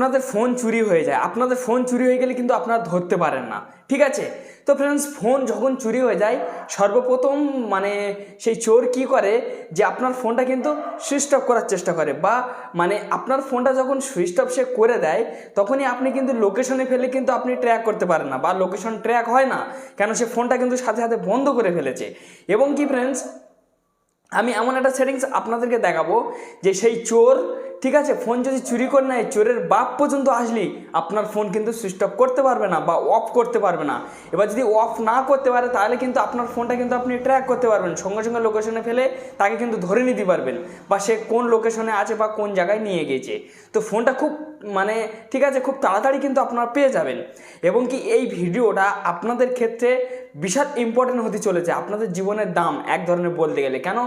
আপনাদের ফোন চুরি হয়ে যায়। আপনাদের ফোন চুরি হয়ে গেলে কিন্তু আপনারা ধরতে পারেন না। ঠিক আছে? তো ফ্রেন্ডস ফোন যখন চুরি হয়ে যায়, সর্বপ্রথম মানে সেই চোর কি করে যে আপনার ফোনটা কিন্তু সুইচ অফ করার চেষ্টা করে বা মানে আপনার ফোনটা যখন সুইচ অফ সে করে দেয়, তখনই আপনি কিন্তু লোকেশনে ফেলে কিন্তু আপনি ট্র্যাক করতে পারেন না বা লোকেশন ট্র্যাক হয় না, কেন সে ফোনটা কিন্তু সাথে সাথে বন্ধ করে ফেলেছে। এবং কি ফ্রেন্ডস আমি এমন একটা সেটিংস আপনাদেরকে দেখাবো যে সেই চোর ঠিক আছে ফোন যদি চুরি করে নেয়, চোরের বাপ পর্যন্ত আসলি, আপনার ফোন কিন্তু সুইচ অফ করতে পারবে না বা অফ করতে পারবে না। এবার যদি অফ না করতে পারে, তাহলে কিন্তু আপনার ফোনটা কিন্তু আপনি ট্র্যাক করতে পারবেন, সঙ্গে সঙ্গে লোকেশনে ফেলে তাকে কিন্তু ধরে নিতে পারবেন বা সে কোন লোকেশনে আছে বা কোন জায়গায় নিয়ে গিয়েছে তো ফোনটা খুব মানে ঠিক আছে, খুব তাড়াতাড়ি কিন্তু আপনারা পেয়ে যাবেন। এবং কি এই ভিডিওটা আপনাদের ক্ষেত্রে বিশাল ইম্পর্টেন্ট হতে চলেছে। আপনাদের জীবনের দাম এক ধরনের বলতে গেলে। কেন?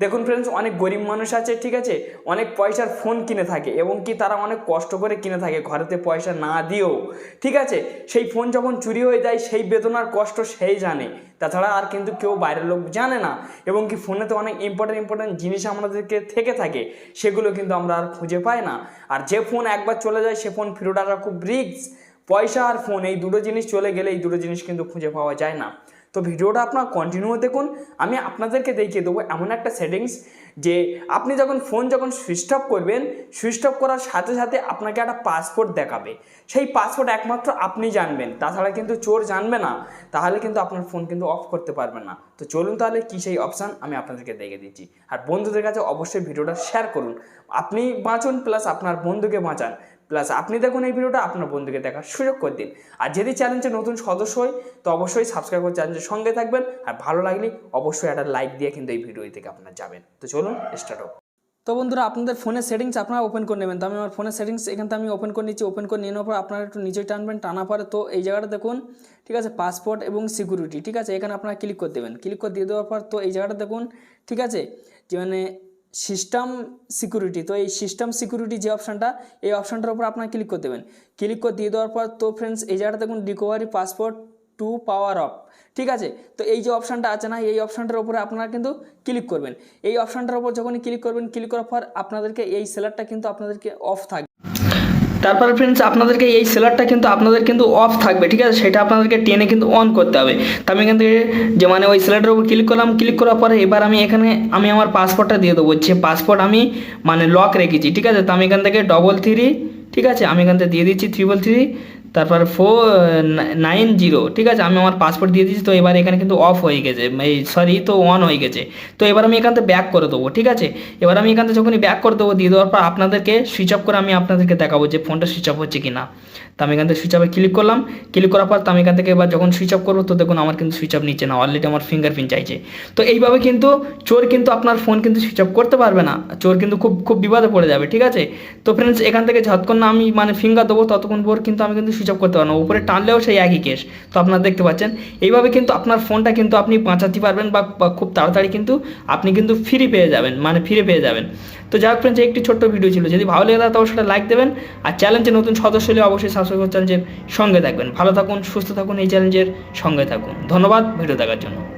দেখুন ফ্রেন্ডস অনেক গরিব মানুষ আছে, ঠিক আছে? অনেক পয়সার ফোন কিনে থাকে এবং কি তারা অনেক কষ্ট করে কিনে থাকে ঘরেতে পয়সা না দিয়েও, ঠিক আছে? সেই ফোন যখন চুরি হয়ে যায়, সেই বেদনার কষ্ট সেই জানে। তাছাড়া আর কিন্তু কেউ বাইরের লোক জানে না এবং কি ফোনেতে অনেক ইম্পর্টেন্ট ইম্পর্টেন্ট জিনিস আমাদেরকে থেকে থাকে, সেগুলো কিন্তু আমরা আর খুঁজে পাই না। আর যে ফোন একবার চলে যায়, সে ফোন আসা খুব রিস্ক পয়সা আর ফোন এই দুটো জিনিস চলে গেলে এই দুটো জিনিস কিন্তু খুঁজে পাওয়া যায় না। তো ভিডিওটা আপনার কন্টিনিউ দেখুন, আমি আপনাদেরকে দেখিয়ে দেবো এমন একটা সেটিংস যে আপনি যখন ফোন যখন সুইচ অফ করবেন সুইচ অফ করার সাথে সাথে আপনাকে একটা পাসপোর্ট দেখাবে। সেই পাসপোর্ট একমাত্র আপনি জানবেন, তাছাড়া কিন্তু চোর জানবে না, তাহলে কিন্তু আপনার ফোন কিন্তু অফ করতে পারবে না। তো চলুন তাহলে কী সেই অপশান আমি আপনাদেরকে দেখে দিচ্ছি। আর বন্ধুদের কাছে অবশ্যই ভিডিওটা শেয়ার করুন। আপনি বাঁচুন প্লাস আপনার বন্ধুকে বাঁচান। প্লাস আপনি দেখুন এই ভিডিওটা আপনার বন্ধুকে দেখার সুযোগ করে দিন। আর যদি চ্যানেলে নতুন সদস্য হয় তো অবশ্যই সাবস্ক্রাইব করে চ্যানেলের সঙ্গে থাকবেন। আর ভালো লাগলে অবশ্যই একটা লাইক দিয়ে কিন্তু এই ভিডিও থেকে আপনারা যাবেন। তো চলুন স্টার্ট হোক তো বন্ধুরা, আপনাদের ফোনের সেটিংস আপনারা ওপেন করে নেবেন। তো আমি আমার ফোনের সেটিংস এখান থেকে আমি ওপেন করে নিচ্ছি। ওপেন করে নিয়ে নেওয়ার পর আপনারা একটু নিচে টানবেন টানা পরে তো এই জায়গাটা দেখুন, ঠিক আছে পাসপোর্ট এবং সিকিউরিটি ঠিক আছে? এখানে আপনারা ক্লিক করে দেবেন। ক্লিক করে দিয়ে দেওয়ার পর তো এই জায়গাটা দেখুন, ঠিক আছে? যে মানে সিস্টেম সিকিউরিটি তো এই সিস্টেম সিকিউরিটি যে অপশানটা এই অপশানটার উপর আপনারা ক্লিক করে দেবেন। ক্লিক করে দিয়ে দেওয়ার পর তো ফ্রেন্ডস এই জায়গাটা দেখুন recovery passport to power off ঠিক আছে? তো এই যে অপশানটা আছে না, এই অপশানটার উপরে আপনারা কিন্তু ক্লিক করবেন। এই অপশানটার উপর যখনই ক্লিক করবেন ক্লিক করার পর আপনাদেরকে এই সেলারটা কিন্তু আপনাদেরকে অফ থাকবে। তারপরে ফ্রেন্ডস আপনাদেরকে এই সেলারটা কিন্তু আপনাদের কিন্তু অফ থাকবে, ঠিক আছে? সেটা আপনাদেরকে টেনে কিন্তু অন করতে হবে। তো আমি এখান থেকে যে মানে ওই সেলারটার উপর ক্লিক করলাম ক্লিক করার পরে এবার আমি এখানে, আমি আমার পাসপোর্টটা দিয়ে দেবো। যে পাসপোর্ট আমি মানে লক রেখেছি, ঠিক আছে? তো আমি এখান থেকে ডবল থ্রি ঠিক আছে? আমি এখান থেকে দিয়ে দিচ্ছি ট্রিপল থ্রি তারপর ফোর নাইন জিরো ঠিক আছে? আমি আমার পাসপোর্ট দিয়ে দিয়েছি, তো এবার এখানে কিন্তু অফ হয়ে গেছে। এই সরি তো অন হয়ে গেছে। তো এবার আমি এখান থেকে ব্যাক করে দেবো, ঠিক আছে? এবার আমি এখান থেকে যখনই ব্যাক করে দেবো, দিয়ে দেওয়ার পর আপনাদেরকে সুইচ অফ করে আমি আপনাদেরকে দেখাবো যে ফোনটা সুইচ অফ হচ্ছে কি না তো আমি এখান থেকে সুইচ আপে ক্লিক করলাম। ক্লিক করার পর তো আমি এখান থেকে এবার যখন সুইচ অফ করব তো দেখুন আমার কিন্তু সুইচ অফ নিচ্ছে না অলরেডি আমার ফিঙ্গারপ্রিন্ট চাইছে। তো এইভাবে কিন্তু চোর কিন্তু আপনার ফোন কিন্তু সুইচ অফ করতে পারবে না। চোর কিন্তু খুব খুব বিপদে পড়ে যাবে, ঠিক আছে? তো ফ্রেন্ডস এখান থেকে যতক্ষণ না আমি মানে ফিঙ্গার দেবো ততক্ষণ পর কিন্তু আমি কিন্তু সুইচ অফ করতে পারব না। উপরে টানলেও সেই একই কেস তো আপনারা দেখতে পাচ্ছেন, এইভাবে কিন্তু আপনার ফোনটা কিন্তু আপনি বাঁচাতে পারবেন বা খুব তাড়াতাড়ি কিন্তু আপনি কিন্তু ফ্রি পেয়ে যাবেন মানে ফিরে পেয়ে যাবেন। তো যাই হোক ফ্রেন্ডস একটি ছোট্ট ভিডিও ছিল। যদি ভালো লেগে থাকে অবশ্যই লাইক দেবেন। আর চ্যালেঞ্জে নতুন সদস্য হলে অবশ্যই সাবস্ক্রাইব করে চ্যালেঞ্জের সঙ্গে থাকবেন। ভালো থাকুন, সুস্থ থাকুন, এই চ্যালেঞ্জের সঙ্গে থাকুন। ধন্যবাদ, ভিডিও দেখার জন্য।